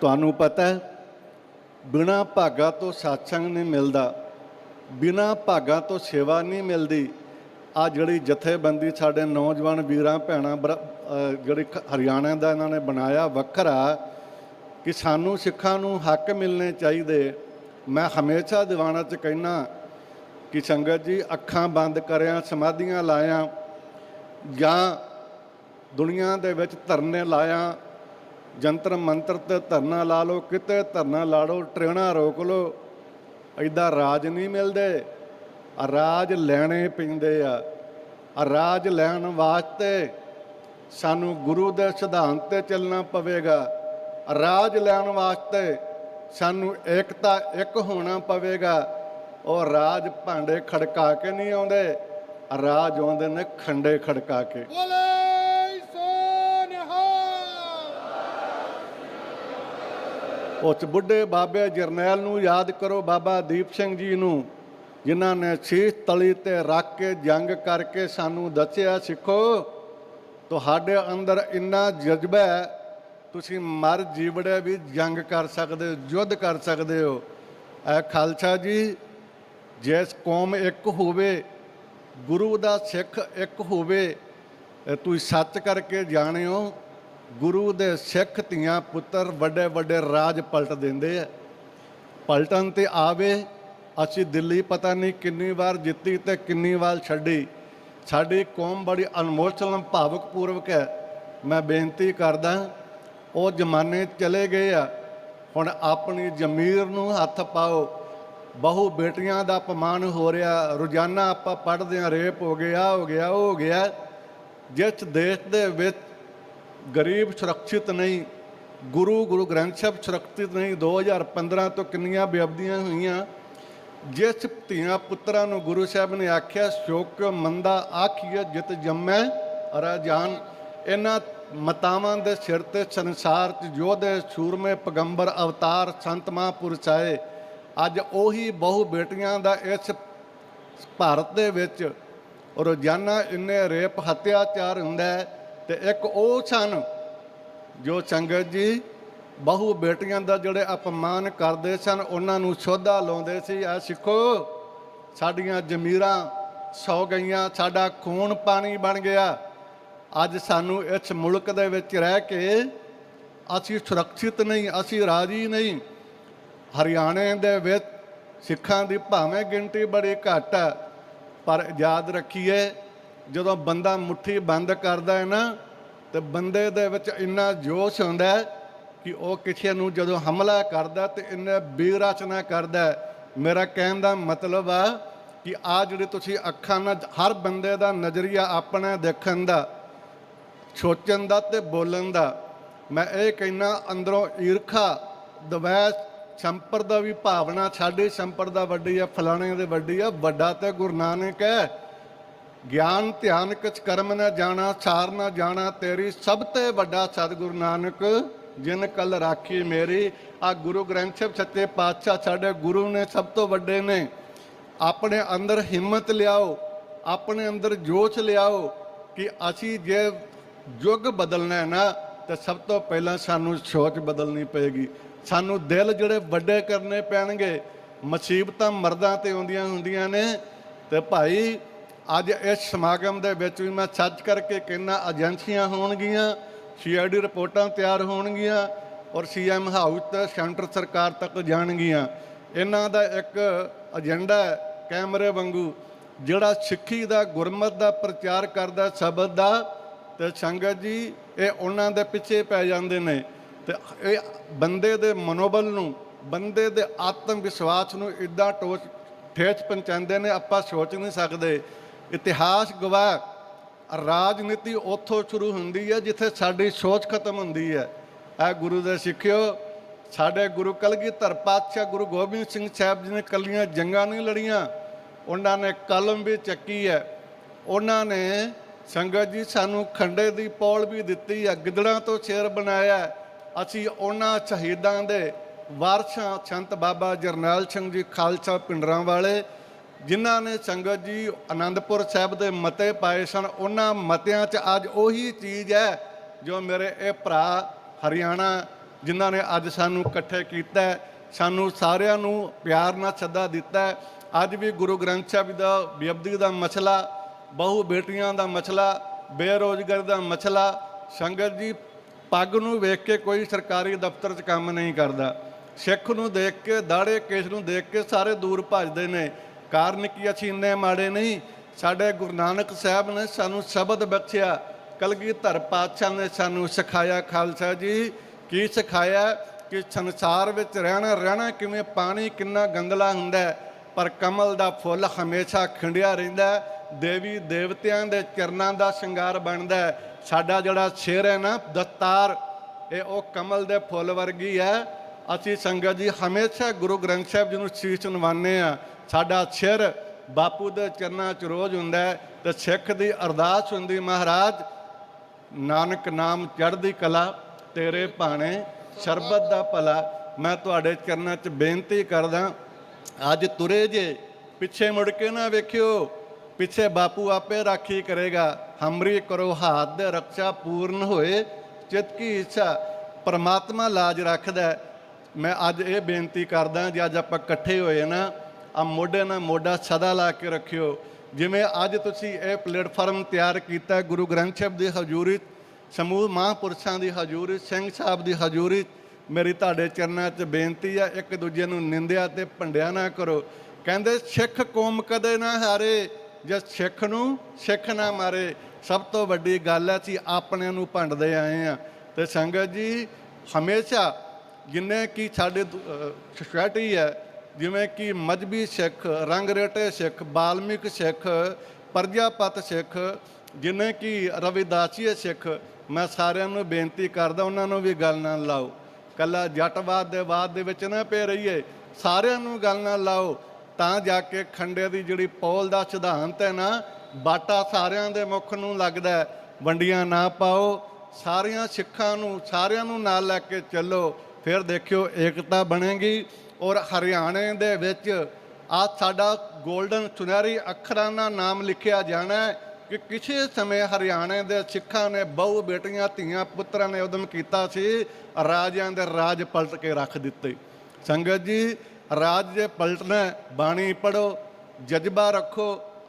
ਤੁਹਾਨੂੰ ਪਤਾ ਹੈ, ਬਿਨਾ ਭਾਗਾ ਤੋਂ satsang ਨਹੀਂ ਮਿਲਦਾ, ਬਿਨਾ ਭਾਗਾ ਤੋਂ ਸੇਵਾ ਨਹੀਂ ਮਿਲਦੀ। ਆ ਜਿਹੜੀ ਜਥੇਬੰਦੀ ਸਾਡੇ ਨੌਜਵਾਨ ਵੀਰਾਂ, ਭੈਣਾਂ, ਬਰ- ਅਹ ਜਿਹੜੇ ਖ- ਹਰਿਆਣਾ ਦਾ ਇਹਨਾਂ ਨੇ ਬਣਾਇਆ ਵੱਖਰਾ, ਕਿ ਸਾਨੂੰ ਸਿੱਖਾਂ ਨੂੰ ਹੱਕ ਮਿਲਣੇ ਚਾਹੀਦੇ। ਮੈਂ ਹਮੇਸ਼ਾ ਦੀਵਾਨਾਂ 'ਚ ਕਹਿਣਾ ਕਿ ਸੰਗਤ ਜੀ, ਅੱਖਾਂ ਬੰਦ ਕਰਿਆ, ਸਮਾਧੀਆਂ ਲਾਇਆ, ਜਾਂ ਦੁਨੀਆ ਦੇ ਵਿੱਚ ਧਰਨੇ ਲਾਇਆ ਜੰਤਰ ਮੰਤਰ ਤੇ ਧਰਨਾ ਲਾ ਲਓ, ਕਿਤੇ ਧਰਨਾ ਲਾੜੋ ਟ੍ਰੇਨਾਂ ਰੋਕ ਲਓ ਐਦਾਂ ਰਾਜ ਨਹੀਂ ਮਿਲਦੇ। ਆ ਰਾਜ ਲੈਣੇ ਪੈਂਦੇ ਆ। ਆ ਰਾਜ ਲੈਣ ਵਾਸਤੇ ਸਾਨੂੰ ਗੁਰੂ ਦੇ ਸਿਧਾਂਤ ਤੇ ਚੱਲਣਾ ਪਵੇਗਾ। ਰਾਜ ਲੈਣ ਵਾਸਤੇ ਸਾਨੂੰ ਏਕਤਾ ਇੱਕ ਹੋਣਾ ਪਵੇਗਾ। ਉਹ ਰਾਜ ਭਾਂਡੇ ਖੜਕਾ ਕੇ ਨਹੀਂ ਆਉਂਦੇ ਰਾਜ ਆਉਂਦੇ ਨੇ ਖੰਡੇ ਖੜਕਾ ਕੇ। ਬੋਲੇ। ਉਸ ਬੁੱਢੇ ਬਾਬੇ ਜਰਨੈਲ ਨੂੰ ਯਾਦ ਕਰੋ ਬਾਬਾ ਦੀਪ ਸਿੰਘ ਜੀ ਨੂੰ, ਜਿਨ੍ਹਾਂ ਨੇ ਸੀਸ ਤਲੀ ਤੇ ਰੱਖ ਕੇ ਜੰਗ ਕਰਕੇ ਸਾਨੂੰ ਦੱਸਿਆ, ਸਿੱਖੋ, ਤੁਹਾਡੇ ਅੰਦਰ ਇੰਨਾ ਜਜ਼ਬਾ ਹੈ, ਤੁਸੀਂ ਮਰ ਜੀਵੜੇ ਵੀ ਜੰਗ ਕਰ ਸਕਦੇ ਹੋ, ਯੁੱਧ ਕਰ ਸਕਦੇ ਹੋ। ਐ ਖਾਲਸਾ ਜੀ, ਜਿਸ ਕੌਮ ਇੱਕ ਹੋਵੇ, ਗੁਰੂ ਦਾ ਸਿੱਖ ਇੱਕ ਹੋਵੇ ਤੁਸੀਂ ਸੱਚ ਕਰਕੇ ਜਾਣਿਓ ਗੁਰੂ ਦੇ ਸਿੱਖ ਧੀਆਂ ਪੁੱਤਰ ਵੱਡੇ ਵੱਡੇ ਰਾਜ ਪਲਟ ਦਿੰਦੇ ਆ। ਪਲਟਨ ਤੇ ਆਵੇ, ਅਸੀਂ ਦਿੱਲੀ ਪਤਾ ਨਹੀਂ ਕਿੰਨੀ ਵਾਰ ਜਿੱਤੀ ਤੇ ਕਿੰਨੀ ਵਾਰ ਛੱਡੀ। ਸਾਡੀ ਕੌਮ ਬੜੀ ਅਨਮੋਲ ਭਾਵਕ ਪੂਰਵਕ ਹੈ। ਮੈਂ ਬੇਨਤੀ ਕਰਦਾ, ਉਹ ਜ਼ਮਾਨੇ ਚਲੇ ਗਏ ਆ। ਹੁਣ ਆਪਣੀ ਜ਼ਮੀਰ ਨੂੰ ਹੱਥ ਪਾਓ। ਬਹੁ ਬੇਟੀਆਂ ਦਾ ਅਪਮਾਨ ਹੋ ਰਿਹਾ। ਰੋਜ਼ਾਨਾ ਆਪਾਂ ਪੜ੍ਹਦੇ ਆ, ਰੇਪ ਹੋ ਗਿਆ ਹੋ ਗਿਆ ਹੋ ਗਿਆ। ਜਿਸ ਦੇਸ਼ ਦੇ ਵਿੱਚ ਗਰੀਬ ਸੁਰੱਖਿਅਤ ਨਹੀਂ, ਗੁਰੂ ਗੁਰੂ ਗ੍ਰੰਥ ਸਾਹਿਬ ਸੁਰੱਖਿਅਤ ਨਹੀਂ 2015 ਤੋਂ ਕਿੰਨੀਆਂ ਬੇਅਬਦੀਆਂ ਹੋਈਆਂ, ਜਿਸ ਧੀਆਂ ਪੁੱਤਰਾਂ ਨੂੰ ਗੁਰੂ ਸਾਹਿਬ ਨੇ ਆਖਿਆ, ਸ਼ੋਕ ਮੰਦਾ ਆਖੀਏ ਜਿਤ ਜੰਮੈ ਰਾਜਾਨ ਇਹਨਾਂ ਮਤਾਵਾਂ ਦੇ ਸਿਰ ਤੇ ਸੰਸਾਰ ਚ ਯੋਧੇ ਸੂਰਮੇ ਪਗੰਬਰ, ਅਵਤਾਰ, ਸੰਤ ਮਹਾਂਪੁਰਸ਼ ਆਏ, ਅੱਜ ਉਹੀ ਬਹੁ ਬੇਟੀਆਂ ਦਾ ਇਸ ਭਾਰਤ ਦੇ ਵਿੱਚ ਰੋਜ਼ਾਨਾ ਇੰਨੇ ਰੇਪ, ਹੱਤਿਆਚਾਰ ਹੁੰਦਾ ਹੈ ਤੇ ਇੱਕ ਉਹ ਸਨ ਜੋ ਸੰਗਤ ਜੀ ਬਹੁ ਬੇਟੀਆਂ ਦਾ ਜਿਹੜੇ ਅਪਮਾਨ ਕਰਦੇ ਸਨ, ਉਹਨਾਂ ਨੂੰ ਸ਼ੋਧਾ ਲਾਉਂਦੇ ਸੀ ਆ ਸਿੱਖੋ, ਸਾਡੀਆਂ ਜ਼ਮੀਰਾਂ ਸੌ ਗਈਆਂ, ਸਾਡਾ ਖੂਨ ਪਾਣੀ ਬਣ ਗਿਆ। ਅੱਜ ਸਾਨੂੰ ਇਸ ਮੁਲਕ ਦੇ ਵਿੱਚ ਰਹਿ ਕੇ ਅਸੀਂ ਸੁਰੱਖਿਅਤ ਨਹੀਂ, ਅਸੀਂ ਰਾਜੀ ਨਹੀਂ। ਹਰਿਆਣੇ ਦੇ ਵਿੱਚ ਸਿੱਖਾਂ ਦੀ ਭਾਵੇਂ ਗਿਣਤੀ ਬੜੀ ਘੱਟ ਹੈ ਪਰ ਯਾਦ ਰੱਖੀਏ ਜਦੋਂ ਬੰਦਾ ਮੁੱਠੀ ਬੰਦ ਕਰਦਾ ਹੈ ਨਾ, ਤੇ ਬੰਦੇ ਦੇ ਵਿੱਚ ਇੰਨਾ ਜੋਸ਼ ਹੁੰਦਾ ਕਿ ਉਹ ਕਿਸੇ ਨੂੰ ਜਦੋਂ ਹਮਲਾ ਕਰਦਾ ਤੇ ਇੰਨੇ ਬੇਰਚਨਾ ਕਰਦਾ ਮੇਰਾ ਕਹਿਣ ਦਾ ਮਤਲਬ ਆ ਕਿ ਆ ਜਿਹੜੇ ਤੁਸੀਂ ਅੱਖਾਂ ਨਾਲ ਹਰ ਬੰਦੇ ਦਾ ਨਜ਼ਰੀਆ ਆਪਣਾ ਦੇਖਣ ਦਾ, ਸੋਚਣ ਦਾ ਤੇ ਬੋਲਣ ਦਾ, ਮੈਂ ਇਹ ਕਹਿਣਾ ਅੰਦਰੋਂ ਈਰਖਾ, ਦਵੈਸ ਸੰਪਰਦਾ ਵੀ ਭਾਵਨਾ, ਸਾਡੇ ਸੰਪਰਦਾ ਵੱਡੀ ਆ, ਫਲਾਣੇ ਦੇ ਵੱਡੀ ਆ, ਵੱਡਾ ਤੇ ਗੁਰੂ ਨਾਨਕ ਹੈ। ਗਿਆਨ ਧਿਆਨ ਕਿਛ ਕਰਮ ਨਾ ਜਾਣਾ, ਸਾਰ ਨਾ ਜਾਣਾ, ਤੇਰੀ ਸਭ ਤੇ ਵੱਡਾ ਸਤਿਗੁਰੂ ਨਾਨਕ, ਜਿਨ ਕਲ ਰਾਖੀ ਮੇਰੀ। ਆ ਗੁਰੂ ਗ੍ਰੰਥ ਸਾਹਿਬ ਸੱਚੇ ਪਾਤਸ਼ਾਹ ਸਾਡੇ ਗੁਰੂ ਨੇ ਸਭ ਤੋਂ ਵੱਡੇ ਨੇ। ਆਪਣੇ ਅੰਦਰ ਹਿੰਮਤ ਲਿਆਓ, ਆਪਣੇ ਅੰਦਰ ਜੋਸ਼ ਲਿਆਓ ਕਿ ਅਸੀਂ ਜੇ ਯੁੱਗ ਬਦਲਣਾ ਹੈ ਨਾ, ਤਾਂ ਸਭ ਤੋਂ ਪਹਿਲਾਂ ਸਾਨੂੰ ਸੋਚ ਬਦਲਣੀ ਪਏਗੀ। ਸਾਨੂੰ ਦਿਲ ਜਿਹੜੇ ਵੱਡੇ ਕਰਨੇ ਪੈਣਗੇ, ਮੁਸੀਬਤਾਂ ਮਰਦਾਂ ਤੇ ਆਉਂਦੀਆਂ ਹੁੰਦੀਆਂ ਨੇ, ਤੇ ਭਾਈ ਅੱਜ ਇਸ ਸਮਾਗਮ ਦੇ ਵਿੱਚ ਵੀ ਮੈਂ ਸੱਚ ਕਰਕੇ ਕਹਿੰਦਾ ਏਜੰਸੀਆਂ ਹੋਣਗੀਆਂ ਸੀਆਈਡੀ ਰਿਪੋਰਟਾਂ ਤਿਆਰ ਹੋਣਗੀਆਂ ਔਰ ਸੀਐਮ ਹਾਊਸ ਤੇ ਸੈਂਟਰ ਸਰਕਾਰ ਤੱਕ ਜਾਣਗੀਆਂ। ਇਹਨਾਂ ਦਾ ਇੱਕ ਏਜੰਡਾ ਕੈਮਰੇ ਵਾਂਗੂ, ਜਿਹੜਾ ਸਿੱਖੀ ਦਾ ਗੁਰਮਤ ਦਾ ਪ੍ਰਚਾਰ ਕਰਦਾ ਸ਼ਬਦ ਦਾ ਤੇ ਸੰਗਤ ਜੀ, ਇਹ ਉਹਨਾਂ ਦੇ ਪਿੱਛੇ ਪੈ ਜਾਂਦੇ ਨੇ ਤੇ ਇਹ ਬੰਦੇ ਦੇ ਮਨੋਬਲ ਨੂੰ, ਬੰਦੇ ਦੇ ਆਤਮ ਵਿਸ਼ਵਾਸ ਨੂੰ ਇਦਾਂ ਟੋਚ ਠੇਚ ਪਹੁੰਚਾਉਂਦੇ ਨੇ, ਆਪਾਂ ਸੋਚ ਨਹੀਂ ਸਕਦੇ। ਇਤਿਹਾਸ ਗਵਾਹ ਰਾਜਨੀਤੀ ਉੱਥੋਂ ਸ਼ੁਰੂ ਹੁੰਦੀ ਹੈ, ਜਿੱਥੇ ਸਾਡੀ ਸੋਚ ਖਤਮ ਹੁੰਦੀ ਹੈ। ਇਹ ਗੁਰੂ ਦੇ ਸਿੱਖਿਓ, ਸਾਡੇ ਗੁਰੂ ਕਲਗੀਧਰ ਪਾਤਸ਼ਾਹ ਗੁਰੂ ਗੋਬਿੰਦ ਸਿੰਘ ਸਾਹਿਬ ਜੀ ਨੇ ਕੱਲੀਆਂ ਜੰਗਾਂ ਨਹੀਂ ਲੜੀਆਂ, ਉਹਨਾਂ ਨੇ ਕਲਮ ਵੀ ਚੱਕੀ ਹੈ। ਉਹਨਾਂ ਨੇ ਸੰਗਤ ਜੀ ਸਾਨੂੰ ਖੰਡੇ ਦੀ ਪੌਲ ਵੀ ਦਿੱਤੀ ਹੈ, ਗਿੱਦੜਾਂ ਤੋਂ ਸ਼ੇਰ ਬਣਾਇਆ ਅਸੀਂ ਉਹਨਾਂ ਸ਼ਹੀਦਾਂ ਦੇ ਵਾਰਸਾਂ, ਸੰਤ ਬਾਬਾ ਜਰਨੈਲ ਸਿੰਘ ਜੀ, ਖਾਲਸਾ ਪਿੰਡਰਾਂ ਵਾਲੇ ਜਿਨ੍ਹਾਂ ਨੇ ਸੰਗਤ ਜੀ ਆਨੰਦਪੁਰ ਸਾਹਿਬ ਦੇ ਮਤੇ ਪਾਏ ਸਨ, ਉਹਨਾਂ ਮਤਿਆਂ 'ਚ ਅੱਜ ਉਹੀ ਚੀਜ਼ ਹੈ ਜੋ ਮੇਰੇ ਇਹ ਭਰਾ ਹਰਿਆਣਾ, ਜਿਨ੍ਹਾਂ ਨੇ ਅੱਜ ਸਾਨੂੰ ਇਕੱਠੇ ਕੀਤਾ ਸਾਨੂੰ ਸਾਰਿਆਂ ਨੂੰ ਪਿਆਰ ਨਾਲ ਸੱਦਾ ਦਿੱਤਾ ਅੱਜ ਵੀ ਗੁਰੂ ਗ੍ਰੰਥ ਸਾਹਿਬ ਦਾ ਬੇਅਬਦੀ ਦਾ ਮਸਲਾ, ਬਹੁ ਬੇਟੀਆਂ ਦਾ ਮਸਲਾ, ਬੇਰੋਜ਼ਗਾਰੀ ਦਾ ਮਸਲਾ, ਸੰਗਤ ਜੀ ਪੱਗ ਨੂੰ ਵੇਖ ਕੇ ਕੋਈ ਸਰਕਾਰੀ ਦਫ਼ਤਰ 'ਚ ਕੰਮ ਨਹੀਂ ਕਰਦਾ। ਸਿੱਖ ਨੂੰ ਦੇਖ ਕੇ ਦਾੜੇ ਕੇਸ ਨੂੰ ਦੇਖ ਕੇ ਸਾਰੇ ਦੂਰ ਭੱਜਦੇ ਨੇ। ਕਾਰਨ ਕੀ ਅਸੀਂ ਇੰਨੇ ਮਾੜੇ ਨਹੀਂ। ਸਾਡੇ ਗੁਰੂ ਨਾਨਕ ਸਾਹਿਬ ਨੇ ਸਾਨੂੰ ਸ਼ਬਦ ਬਖਸ਼ਿਆ। ਕਲਗੀਧਰ ਪਾਤਸ਼ਾਹ ਨੇ ਸਾਨੂੰ ਸਿਖਾਇਆ ਖਾਲਸਾ ਜੀ। ਕੀ ਸਿਖਾਇਆ? ਕਿ ਸੰਸਾਰ ਵਿੱਚ ਰਹਿਣਾ ਰਹਿਣਾ ਕਿਵੇਂ, ਪਾਣੀ ਕਿੰਨਾ ਗੰਗਲਾ ਹੁੰਦਾ ਪਰ ਕਮਲ ਦਾ ਫੁੱਲ ਹਮੇਸ਼ਾ ਖਿੰਡਿਆ ਰਹਿੰਦਾ ਦੇਵੀ ਦੇਵਤਿਆਂ ਦੇ ਚਰਨਾਂ ਦਾ ਸ਼ਿੰਗਾਰ ਬਣਦਾ ਸਾਡਾ ਜਿਹੜਾ ਸ਼ੇਰ ਹੈ ਨਾ, ਦਸਤਾਰ, ਇਹ ਉਹ ਕਮਲ ਦੇ ਫੁੱਲ ਵਰਗੀ ਹੈ। ਅਸੀਂ ਸੰਗਤ ਜੀ ਹਮੇਸ਼ਾ ਗੁਰੂ ਗ੍ਰੰਥ ਸਾਹਿਬ ਜੀ ਨੂੰ ਸੀਸ ਨਵਾਉਂਦੇ ਆ ਸਾਡਾ ਸਿਰ ਬਾਪੂ ਦੇ ਚਰਨਾਂ 'ਚ ਰੋਜ਼ ਹੁੰਦਾ ਹੈ ਤੇ ਸਿੱਖ ਦੀ ਅਰਦਾਸ ਹੁੰਦੀ ਮਹਾਰਾਜ, ਨਾਨਕ ਨਾਮ ਚੜ੍ਹਦੀ ਕਲਾ, ਤੇਰੇ ਭਾਣੇ ਸ਼ਰਬਤ ਦਾ ਭਲਾ। ਮੈਂ ਤੁਹਾਡੇ ਚਰਨਾਂ 'ਚ ਬੇਨਤੀ ਕਰਦਾ, ਅੱਜ ਤੁਰੇ ਜੇ, ਪਿੱਛੇ ਮੁੜ ਕੇ ਨਾ ਵੇਖਿਓ, ਪਿੱਛੇ ਬਾਪੂ ਆਪੇ ਰਾਖੀ ਕਰੇਗਾ। ਹਮਰੀ ਕਰੋ ਹਾਥ ਦੇ ਰੱਖਿਆ ਪੂਰਨ ਹੋਏ, ਚਿਤ ਕੀ ਇੱਛਾ, ਪਰਮਾਤਮਾ ਲਾਜ ਰੱਖਦਾ ਮੈਂ ਅੱਜ ਇਹ ਬੇਨਤੀ ਕਰਦਾ, ਜੇ ਅੱਜ ਆਪਾਂ ਇਕੱਠੇ ਹੋਏ ਨਾ ਆ ਮੋਢੇ ਨਾਲ ਮੋਢਾ ਸਦਾ ਲਾ ਕੇ ਰੱਖਿਓ। ਜਿਵੇਂ ਅੱਜ ਤੁਸੀਂ ਇਹ ਪਲੇਟਫਾਰਮ ਤਿਆਰ ਕੀਤਾ ਗੁਰੂ ਗ੍ਰੰਥ ਸਾਹਿਬ ਦੀ ਹਜ਼ੂਰੀ 'ਚ, ਸਮੂਹ ਮਹਾਂਪੁਰਸ਼ਾਂ ਦੀ ਹਜ਼ੂਰੀ ਸਿੰਘ ਸਾਹਿਬ ਦੀ ਹਜ਼ੂਰੀ 'ਚ ਮੇਰੀ ਤੁਹਾਡੇ ਚਰਨਾਂ 'ਚ ਬੇਨਤੀ ਆ ਇੱਕ ਦੂਜੇ ਨੂੰ ਨਿੰਦਿਆ ਤੇ ਭੰਡਿਆ ਨਾ ਕਰੋ। ਕਹਿੰਦੇ ਸਿੱਖ ਕੌਮ ਕਦੇ ਨਾ ਹਾਰੇ ਜੇ ਸਿੱਖ ਨੂੰ ਸਿੱਖ ਨਾ ਮਾਰੇ। ਸਭ ਤੋਂ ਵੱਡੀ ਗੱਲ ਹੈ ਅਸੀਂ ਆਪਣਿਆਂ ਨੂੰ ਭੰਡਦੇ ਆਏ ਆ। ਤੇ ਸੰਗਤ ਜੀ ਹਮੇਸ਼ਾ ਜਿੰਨੇ ਕੀ ਸਾਡੇ ਸੋਸਾਇਟੀ ਹੈ ਜਿਵੇਂ ਕਿ ਮਜਬੀ ਸਿੱਖ, ਰੰਗਰੇਟੇ ਸਿੱਖ, ਬਾਲਮਿਕ ਸਿੱਖ, ਪ੍ਰਜਾਪਤ ਸਿੱਖ, ਜਿਵੇਂ ਕਿ ਰਵਿਦਾਸੀਏ ਸਿੱਖ, ਮੈਂ ਸਾਰਿਆਂ ਨੂੰ ਬੇਨਤੀ ਕਰਦਾ ਉਹਨਾਂ ਨੂੰ ਵੀ ਗੱਲ ਨਾਲ ਲਾਓ। ਕੱਲਾ ਜੱਟਵਾਦ ਦੇ ਬਾਦ ਦੇ ਵਿੱਚ ਨਾ ਪੈ ਰਹੀਏ, ਸਾਰਿਆਂ ਨੂੰ ਗੱਲ ਨਾਲ ਲਾਓ। ਤਾਂ ਜਾ ਕੇ ਖੰਡੇ ਦੀ ਜਿਹੜੀ ਪੌਲ ਦਾ ਸਿਧਾਂਤ ਹੈ ਨਾ, ਬਾਟਾ ਸਾਰਿਆਂ ਦੇ ਮੁਖ ਨੂੰ ਲੱਗਦਾ ਵੰਡੀਆਂ ਨਾ ਪਾਓ, ਸਾਰੀਆਂ ਸਿੱਖਾਂ ਨੂੰ, ਸਾਰਿਆਂ ਨੂੰ ਨਾਲ ਲੈ ਕੇ ਚੱਲੋ। ਫਿਰ ਦੇਖਿਓ, ਏਕਤਾ ਬਣੇਗੀ ਔਰ ਹਰਿਆਣੇ ਦੇ ਵਿੱਚ ਆ ਸਾਡਾ 골ਡਨ ਸੁਨਹਿਰੀ ਅੱਖਰਾਂ ਨਾਲ ਨਾਮ ਲਿਖਿਆ ਜਾਣਾ ਕਿ ਕਿਸੇ ਸਮੇਂ ਹਰਿਆਣੇ ਦੇ ਸਿੱਖਾਂ ਨੇ ਬਹੁ ਬੇਟੀਆਂ, ਧੀਆਂ, ਪੁੱਤਰਾਂ ਨੇ ਉਦਮ ਕੀਤਾ ਸੀ, ਰਾਜਿਆਂ ਦੇ ਰਾਜ ਪਲਟ ਕੇ ਰੱਖ ਦਿੱਤੇ। ਸੰਗਤ ਜੀ, ਰਾਜ ਜੇ ਪਲਟਣਾ ਬਾਣੀ ਪੜੋ ਜਜ਼ਬਾ ਰੱਖੋ,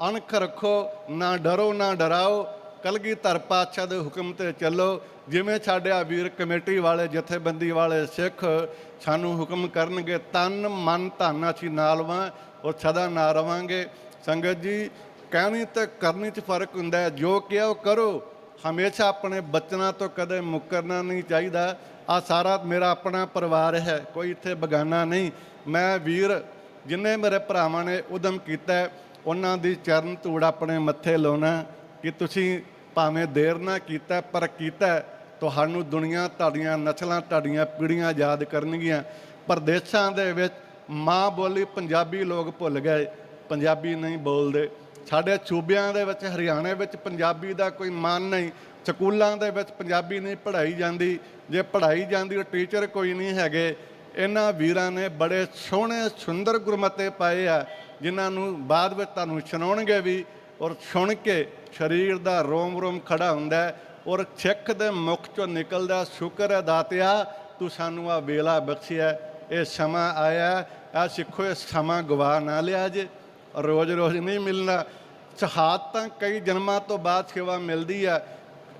ਅਣਖ ਰੱਖੋ, ਨਾ ਡਰੋ, ਨਾ ਡਰਾਓ। ਕਲਗੀਧਰ ਪਾਤਸ਼ਾਹ ਦੇ ਹੁਕਮ ਤੇ ਚੱਲੋ। ਜਿਵੇਂ ਸਾਡੇ ਵੀਰ ਕਮੇਟੀ ਵਾਲੇ, ਜਥੇਬੰਦੀ ਵਾਲੇ ਸਿੱਖ ਸਾਨੂੰ ਹੁਕਮ ਕਰਨਗੇ, ਤਨ, ਮਨ, ਧਨ ਅਸੀਂ ਨਾਲ ਵਾਂ ਔਰ ਸਦਾ ਨਾਲ ਰਵਾਂਗੇ। ਸੰਗਤ ਜੀ, ਕਹਿਣੀ ਤੇ ਕਰਨੀ 'ਚ ਫ਼ਰਕ ਹੁੰਦਾ ਹੈ। ਜੋ ਕਿਹਾ ਉਹ ਕਰੋ। ਹਮੇਸ਼ਾ ਆਪਣੇ ਬਚਨਾਂ ਤੋਂ ਕਦੇ ਮੁੱਕਰਨਾ ਨਹੀਂ ਚਾਹੀਦਾ। ਆ ਸਾਰਾ ਮੇਰਾ ਆਪਣਾ ਪਰਿਵਾਰ ਹੈ, ਕੋਈ ਇੱਥੇ ਬਗਾਨਾ ਨਹੀਂ। ਮੈਂ ਵੀਰ, ਜਿੰਨੇ ਮੇਰੇ ਭਰਾਵਾਂ ਨੇ ਉਦਮ ਕੀਤਾ ਉਹਨਾਂ ਦੀ ਚਰਨ ਧੂੜ ਆਪਣੇ ਮੱਥੇ ਲਾਉਣਾ। ਕਿ ਤੁਸੀਂ ਭਾਵੇਂ ਦੇਰ ਨਾ ਕੀਤਾ, ਪਰ ਕੀਤਾ ਤੁਹਾਨੂੰ ਦੁਨੀਆ ਤੁਹਾਡੀਆਂ ਨਸਲਾਂ, ਤੁਹਾਡੀਆਂ ਪੀੜ੍ਹੀਆਂ ਯਾਦ ਕਰਨਗੀਆਂ। ਪਰਦੇਸਾਂ ਦੇ ਵਿੱਚ ਮਾਂ ਬੋਲੀ ਪੰਜਾਬੀ ਲੋਕ ਭੁੱਲ ਗਏ। ਪੰਜਾਬੀ ਨਹੀਂ ਬੋਲਦੇ। ਸਾਡੇ ਸੂਬਿਆਂ ਦੇ ਵਿੱਚ, ਹਰਿਆਣੇ ਵਿੱਚ ਪੰਜਾਬੀ ਦਾ ਕੋਈ ਮਾਨ ਨਹੀਂ। ਸਕੂਲਾਂ ਦੇ ਵਿੱਚ ਪੰਜਾਬੀ ਨਹੀਂ ਪੜ੍ਹਾਈ ਜਾਂਦੀ। ਜੇ ਪੜ੍ਹਾਈ ਜਾਂਦੀ, ਉਹ ਟੀਚਰ ਕੋਈ ਨਹੀਂ ਹੈਗੇ। ਇਹਨਾਂ ਵੀਰਾਂ ਨੇ ਬੜੇ ਸੋਹਣੇ, ਸੁੰਦਰ ਗੁਰਮਤੇ ਪਾਏ ਆ, ਜਿਨ੍ਹਾਂ ਨੂੰ ਬਾਅਦ ਵਿੱਚ ਤੁਹਾਨੂੰ ਸੁਣਾਉਣਗੇ ਵੀ ਔਰ ਸੁਣ ਕੇ ਸਰੀਰ ਦਾ ਰੋਮ ਰੋਮ ਖੜਾ ਹੁੰਦਾ ਔਰ ਸਿੱਖ ਦੇ ਮੁਖ ਚੋਂ ਨਿਕਲਦਾ ਸ਼ੁਕਰ ਹੈ ਦਾਤਿਆ, ਤੂੰ ਸਾਨੂੰ ਆ ਵੇਲਾ ਬਖਸ਼ਿਆ ਇਹ ਸਮਾਂ ਆਇਆ ਆ ਸਿੱਖੋ, ਇਹ ਸਮਾਂ ਗਵਾ ਨਾ ਲਿਆ ਜੇ, ਰੋਜ਼ ਰੋਜ਼ ਨਹੀਂ ਮਿਲਣਾ। ਸ਼ਹਾਦਤਾਂ ਕਈ ਜਨਮਾਂ ਤੋਂ ਬਾਅਦ ਸੇਵਾ ਮਿਲਦੀ ਆ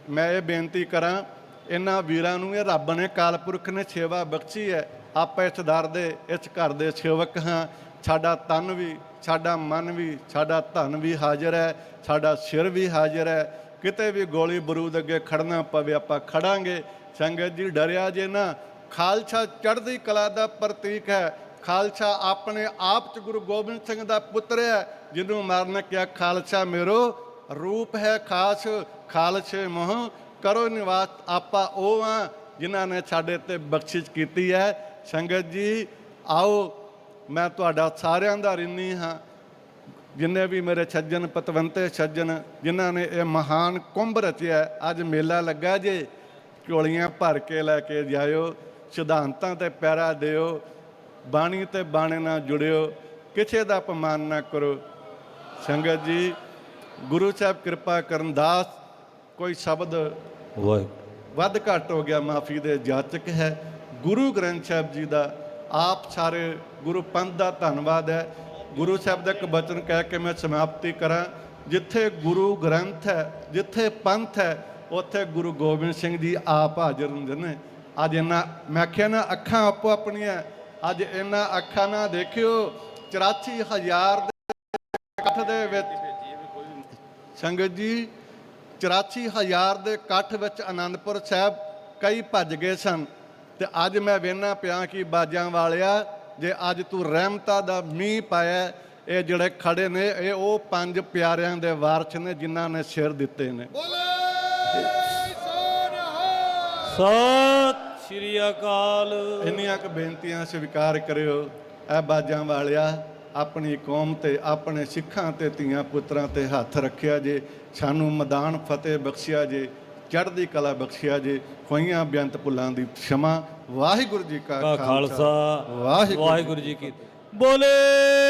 ਮੈਂ ਇਹ ਬੇਨਤੀ ਕਰਾਂ ਇਹਨਾਂ ਵੀਰਾਂ ਨੂੰ ਇਹ ਰੱਬ ਨੇ ਕਾਲਪੁਰਖ ਨੇ ਸੇਵਾ ਬਖਸ਼ੀ ਹੈ। ਆਪਾਂ ਇਸ ਦਰ ਦੇ, ਇਸ ਘਰ ਦੇ ਸੇਵਕ ਹਾਂ। ਸਾਡਾ ਤਨ ਵੀ, ਸਾਡਾ ਮਨ ਵੀ, ਸਾਡਾ ਧਨ ਵੀ ਹਾਜ਼ਰ ਹੈ। ਸਾਡਾ ਸਿਰ ਵੀ ਹਾਜ਼ਰ ਹੈ। ਕਿਤੇ ਵੀ ਗੋਲੀ ਬਰੂਦ ਅੱਗੇ ਖੜਨਾ ਪਵੇ ਆਪਾਂ ਖੜਾਂਗੇ। ਸੰਗਤ ਜੀ ਡਰਿਆ ਜੇ ਨਾ, ਖਾਲਸਾ ਚੜ੍ਹਦੀ ਕਲਾ ਦਾ ਪ੍ਰਤੀਕ ਹੈ। ਖਾਲਸਾ ਆਪਣੇ ਆਪ ਚ ਗੁਰੂ ਗੋਬਿੰਦ ਸਿੰਘ ਦਾ ਪੁੱਤਰ ਹੈ, ਜਿਹਨੂੰ ਮਾਰਨ ਕਿਹਾ, ਖਾਲਸਾ ਮੇਰੋ ਰੂਪ ਹੈ ਖਾਸ, ਖਾਲਸੇ ਮੋਹ। ਕਰੋ ਨਿਵਾਸ, ਆਪਾਂ ਉਹ ਆ ਜਿਨ੍ਹਾਂ ਨੇ ਸਾਡੇ ਤੇ ਬਖਸ਼ਿਸ਼ ਕੀਤੀ ਹੈ। ਸੰਗਤ ਜੀ, ਆਓ, ਮੈਂ ਤੁਹਾਡਾ ਸਾਰਿਆਂ ਦਾ ਰਿੰਨੀ ਹਾਂ। ਜਿੰਨੇ ਵੀ ਮੇਰੇ ਛੱਜਣ ਪਤਵੰਤੇ ਛੱਜਣ ਜਿਨ੍ਹਾਂ ਨੇ ਇਹ ਮਹਾਨ ਕੁੰਭ ਰਚਿਆ ਅੱਜ ਮੇਲਾ ਲੱਗਾ ਜੇ, ਝੋਲੀਆਂ ਭਰ ਕੇ ਲੈ ਕੇ ਜਾਇਓ, ਸਿਧਾਂਤਾਂ ਤੇ ਪੈਰਾ ਦਿਓ, ਬਾਣੀ ਤੇ ਬਾਣੇ ਨਾਲ ਜੁੜਿਓ, ਕਿਸੇ ਦਾ ਅਪਮਾਨ ਨਾ ਕਰੋ। ਸੰਗਤ ਜੀ, ਗੁਰੂ ਸਾਹਿਬ ਕਿਰਪਾ ਕਰਨ ਦਾਸ ਕੋਈ ਸ਼ਬਦ ਵਾਹਿਗੁਰੂ ਵੱਧ ਘੱਟ ਹੋ ਗਿਆ ਮਾਫੀ ਦੇ ਜਾਚਕ ਹੈ। ਗੁਰੂ ਗ੍ਰੰਥ ਸਾਹਿਬ ਜੀ ਦਾ ਆਪ ਸਾਰੇ ਗੁਰੂ ਪੰਥ ਦਾ ਧੰਨਵਾਦ ਹੈ। ਗੁਰੂ ਸਾਹਿਬ ਦਾ ਇੱਕ ਬਚਨ ਕਹਿ ਕੇ ਮੈਂ ਸਮਾਪਤੀ ਕਰਾਂ। ਜਿੱਥੇ ਗੁਰੂ ਗ੍ਰੰਥ ਹੈ ਜਿੱਥੇ ਪੰਥ ਹੈ ਉੱਥੇ ਗੁਰੂ ਗੋਬਿੰਦ ਸਿੰਘ ਜੀ ਆਪ ਹਾਜ਼ਰ ਹੁੰਦੇ ਨੇ। ਅੱਜ ਇਹਨਾਂ ਮੈਂ ਆਖਿਆ ਨਾ ਅੱਖਾਂ ਆਪੋ ਆਪਣੀਆਂ ਅੱਜ ਇਹਨਾਂ ਅੱਖਾਂ ਨਾਲ ਦੇਖਿਓ 84000 ਦੇ ਇਕੱਠ ਦੇ ਵਿੱਚ। ਸੰਗਤ ਜੀ 84000 ਦੇ ਇਕੱਠ ਵਿੱਚ ਆਨੰਦਪੁਰ ਸਾਹਿਬ ਕਈ ਭੱਜ ਗਏ ਸਨ। ਤੇ ਅੱਜ ਮੈਂ ਵੇਖਣਾ ਪਿਆ ਕਿ ਬਾਜਾਂ ਵਾਲਿਆ ਜੇ ਅੱਜ ਤੂੰ ਰਹਿਮਤਾਂ ਦਾ ਮੀਂਹ ਪਾਇਆ ਇਹ ਜਿਹੜੇ ਖੜੇ ਨੇ ਇਹ ਉਹ ਪੰਜ ਪਿਆਰਿਆਂ ਦੇ ਵਾਰਸ ਨੇ ਜਿਨ੍ਹਾਂ ਨੇ ਸਿਰ ਦਿੱਤੇ ਨੇ। ਸਤਿ ਸ਼੍ਰੀ ਅਕਾਲ। ਇੰਨੀਆਂ ਕੁ ਬੇਨਤੀਆਂ ਸਵੀਕਾਰ ਕਰਿਓ। ਐ ਬਾਜਾਂ ਵਾਲਿਆ ਆਪਣੀ ਕੌਮ ਤੇ ਆਪਣੇ ਸਿੱਖਾਂ ਤੇ ਧੀਆਂ ਪੁੱਤਰਾਂ ਤੇ ਹੱਥ ਰੱਖਿਆ ਜੇ। ਸਾਨੂੰ ਮੈਦਾਨ ਫਤਿਹ ਬਖਸ਼ਿਆ ਜੇ ਚੜ੍ਹਦੀ ਕਲਾ ਬਖਸ਼ਿਆ ਜੇ। ਹੋਈਆਂ ਬੇਅੰਤ ਭੁੱਲਾਂ ਦੀ ਖਿਮਾ ਵਾਹਿਗੁਰੂ ਜੀ ਕਾ ਖਾਲਸਾ। ਵਾਹਿਗੁਰੂ ਜੀ ਕੀ। ਬੋਲੇ।